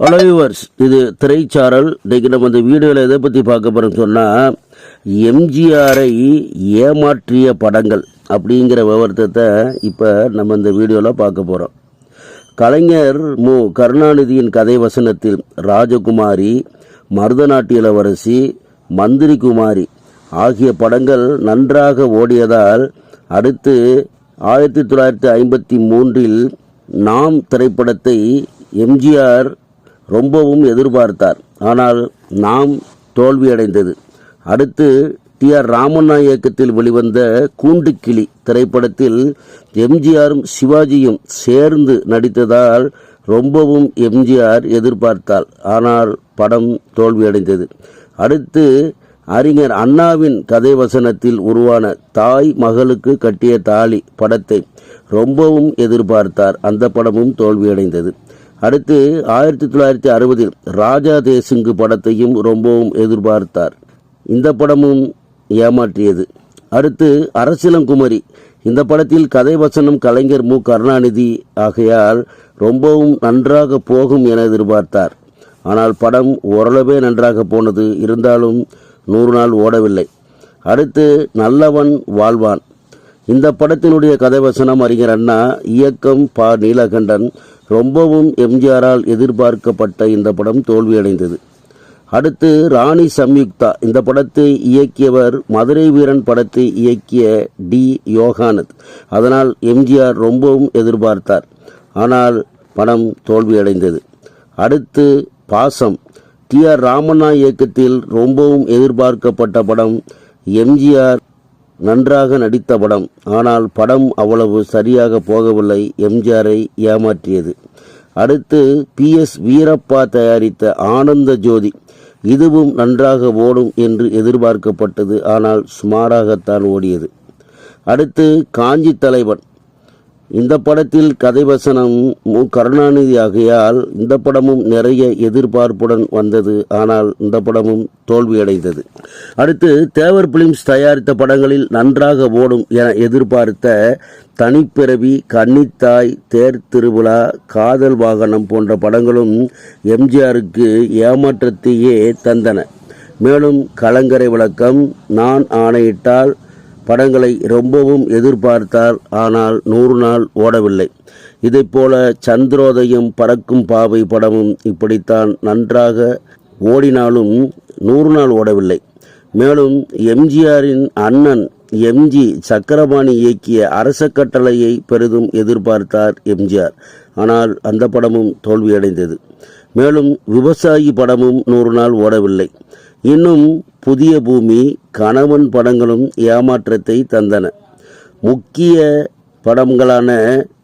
Hello viewers இது திரைச்சாரல். இன்றைக்கி நம்ம இந்த வீடியோவில் எதை பற்றி பார்க்க போகிறோம்னு சொன்னால் எம்ஜிஆரை ஏமாற்றிய படங்கள் அப்படிங்கிற விவரத்தை இப்போ நம்ம இந்த வீடியோவில் பார்க்க போகிறோம் கலைஞர் மு. கருணாநிதியின் கதை வசனத்தில் ராஜகுமாரி மருதநாட்டிய இளவரசி மந்திரி குமாரி ஆகிய படங்கள் நன்றாக ஓடியதால் அடுத்து ஆயிரத்தி தொள்ளாயிரத்தி ஐம்பத்தி மூன்றில் நாம் திரைப்படத்தை எம்ஜிஆர் ரொம்பவும் எதிர்பார்த்தார். ஆனால் நாம் தோல்வியடைந்தது. அடுத்து டி ஆர் ராமண்ணா இயக்கத்தில் வெளிவந்த கூண்டுக்கிளி திரைப்படத்தில் எம்ஜிஆரும் சிவாஜியும் சேர்ந்து நடித்ததால் ரொம்பவும் எம்ஜிஆர் எதிர்பார்த்தார். ஆனால் படம் தோல்வியடைந்தது. அடுத்து அறிஞர் அண்ணாவின் கதை வசனத்தில் உருவான தாய் மகளுக்கு கட்டிய தாலி படத்தை ரொம்பவும் எதிர்பார்த்தார். அந்த படமும் தோல்வியடைந்தது. அடுத்து ஆயிரத்தி தொள்ளாயிரத்தி அறுபதில் ராஜா தேசிங்கு படத்தையும் ரொம்பவும் எதிர்பார்த்தார். இந்த படமும் ஏமாற்றியது. அடுத்து அரசிலங்குமரி இந்த படத்தில் கதை வசனம் கலைஞர் மு. கருணாநிதி ஆகையால் ரொம்பவும் நன்றாக போகும் என எதிர்பார்த்தார். ஆனால் படம் ஓரளவே நன்றாக போனது. இருந்தாலும் நூறு நாள் ஓடவில்லை. அடுத்து நல்லவன் வாழ்வான். இந்த படத்தினுடைய கதைவசனம் அறிஞர் அண்ணா இயக்கம் ப. நீலகண்டன் ரொம்பவும் எம்ஜிஆரால் எதிர்பார்க்கப்பட்ட இந்த படம் தோல்வியடைந்தது. அடுத்து ராணி சம்யுக்தா. இந்த படத்தை இயக்கியவர் மதுரை வீரன் படத்தை இயக்கிய டி. யோகானத் அதனால் எம்ஜிஆர் ரொம்பவும் எதிர்பார்த்தார். ஆனால் படம் தோல்வியடைந்தது. அடுத்து பாசம். டி. ஆர். ராமண்ணா இயக்கத்தில் ரொம்பவும் எதிர்பார்க்கப்பட்ட படம் எம்ஜிஆர் நன்றாக நடித்த படம். ஆனால் படம் அவ்வளவு சரியாக போகவில்லை. எம்ஜிஆரை ஏமாற்றியது. அடுத்து பி எஸ் வீரப்பா தயாரித்த ஆனந்த ஜோதி. இதுவும் நன்றாக ஓடும் என்று எதிர்பார்க்கப்பட்டது. ஆனால் சுமாராகத்தான் ஓடியது. அடுத்து காஞ்சி தலைவன். இந்த படத்தில் கதை வசனம் மு. கருணாநிதி ஆகையால் இந்த படமும் நிறைய எதிர்பார்ப்புடன் வந்தது. ஆனால் இந்த படமும் தோல்வியடைந்தது. அடுத்து தேவர் பிலிம்ஸ் தயாரித்த படங்களில் நன்றாக ஓடும் என எதிர்பார்த்த தனிப்பிறவி கன்னித்தாய் தேர் திருவிழா காதல் வாகனம் போன்ற படங்களும் எம்ஜிஆருக்கு ஏமாற்றத்தையே தந்தன. மேலும் கலங்கரை விளக்கம் நான் ஆணையிட்டால் படங்களை ரொம்பவும் எதிர்பார்த்தார் ஆனால் நூறு நாள் ஓடவில்லை. இதைப்போல சந்திரோதயம் பறக்கும் பாவை படமும் இப்படித்தான் நன்றாக ஓடினாலும் நூறு நாள் ஓடவில்லை. மேலும் எம்ஜிஆரின் அண்ணன் எம்ஜி சக்கரபாணி இயக்கிய அரச கட்டளையை பெரிதும் எதிர்பார்த்தார் எம்ஜிஆர். ஆனால் அந்த படமும் தோல்வியடைந்தது. மேலும் விவசாயி படமும் நூறு நாள் ஓடவில்லை. இன்னும் புதிய பூமி கணவன் படங்களும் ஏமாற்றத்தை தந்தன. முக்கிய படங்களான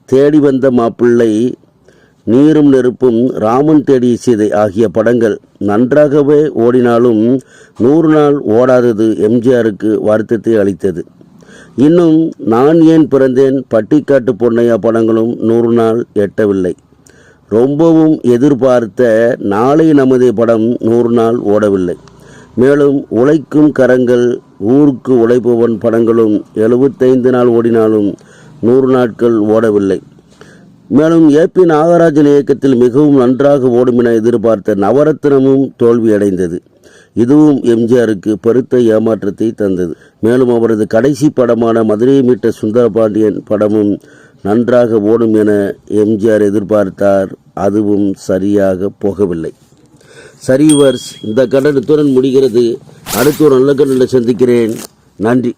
தேடி வந்த மாப்பிள்ளை நீரும் நெருப்பும் ராமன் தேடிய சீதை ஆகிய படங்கள் நன்றாகவே ஓடினாலும் நூறு நாள் ஓடாதது எம்ஜிஆருக்கு வருத்தத்தை அளித்தது. இன்னும் நான் ஏன் பிறந்தேன்? பட்டிக்காட்டு பொன்னையா படங்களும் நூறு நாள் எட்டவில்லை. ரொம்பவும் எதிர்பார்த்த நாளை நமது படம் நூறு நாள் ஓடவில்லை. மேலும் உழைக்கும் கரங்கள் ஊருக்கு உழைப்பவன் படங்களும் எழுபத்தைந்து நாள் ஓடினாலும் நூறு நாட்கள் ஓடவில்லை. மேலும் ஏ பி நாகராஜன் இயக்கத்தில் மிகவும் நன்றாக ஓடும் என எதிர்பார்த்த நவரத்னமும் தோல்வியடைந்தது. இதுவும் எம்ஜிஆருக்கு பெருத்த ஏமாற்றத்தை தந்தது. மேலும் அவரது கடைசி படமான மதுரையை மீட்ட சுந்தரபாண்டியன் படமும் நன்றாக ஓடும் என எம்ஜிஆர் எதிர்பார்த்தார். அதுவும் சரியாக போகவில்லை. சரிவர்ஸ் இந்த கண்டனத்துடன் முடிகிறது. அடுத்த ஒரு நல்ல கண்டனை சந்திக்கிறேன். நன்றி.